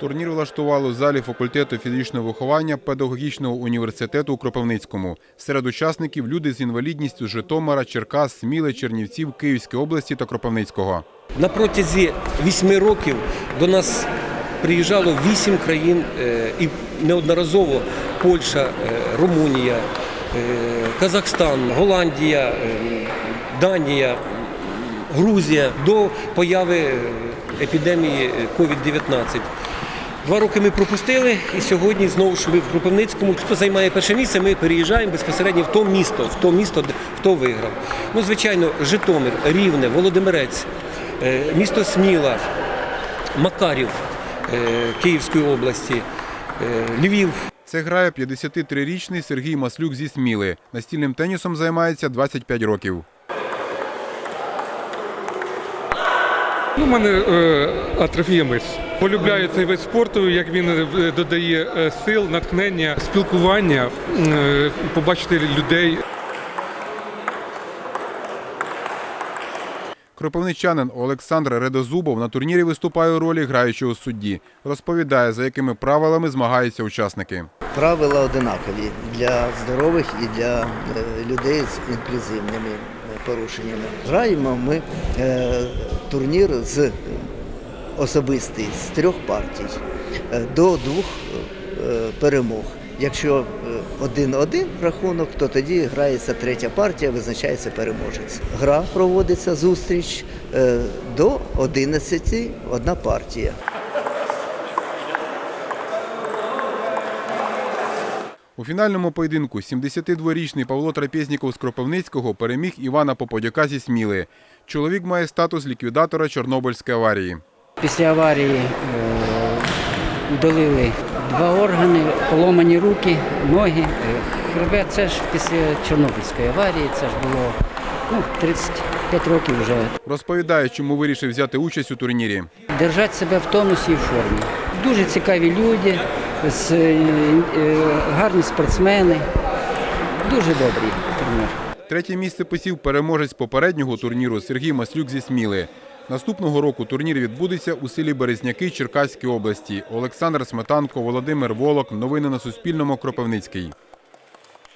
Турнір влаштували у залі факультету фізичного виховання педагогічного університету у Кропивницькому. Серед учасників люди з інвалідністю з Житомира, Черкас, Сміли, Чернівців, Київської області та Кропивницького. На протязі вісьми років до нас приїжджало вісім країн е, і неодноразово Польща, е, Румунія, е, Казахстан, Голландія, Данія, Грузія до появи епідемії COVID-19. Два роки ми пропустили, і сьогодні знову ж ми в Кропивницькому. Хто займає перше місце, ми переїжджаємо безпосередньо в то місто, в то місто, хто виграв. Ну, звичайно, Житомир, Рівне, Володимирець, е, місто Сміла, Макарів е, Київської області, е, Львів. Це грає 53-річний Сергій Маслюк зі Сміли. Настільним тенісом займається 25 років. Ну, у мене е, атрофія мишць. Полюбляю цей вид спорту, як він е, додає е, сил, натхнення, спілкування, е, побачити людей. Кропивничанин Олександр Редозубов на турнірі виступає у ролі граючого судді. Розповідає, за якими правилами змагаються учасники. Правила одинакові для здорових і для е, людей з інклюзивними порушеннями. Граємо ми е, турнір з е, особистий з трьох партій е, до двох е, перемог. Якщо один-один рахунок, то тоді грається третя партія, визначається переможець. Гра проводиться зустріч до 11 одна партія. У фінальному поєдинку 72-річний Павло Трапезніков з Кропивницького переміг Івана Поподяка зі Сміли. Чоловік має статус ліквідатора Чорнобильської аварії. Після аварії е, удалили два органи, поломані руки, ноги, е, хребет. Це ж після Чорнобильської аварії, це ж було ну, 35 років вже. Розповідає, чому вирішив взяти участь у турнірі. Держати себе в тонусі і в формі. Дуже цікаві люди, е, е, гарні спортсмени, дуже добрий турнір. Третє місце посів переможець попереднього турніру Сергій Маслюк зі Сміли. Наступного року турнір відбудеться у селі Березняки Черкаської області. Олександр Сметанко, Володимир Волок. Новини на Суспільному. Кропивницький.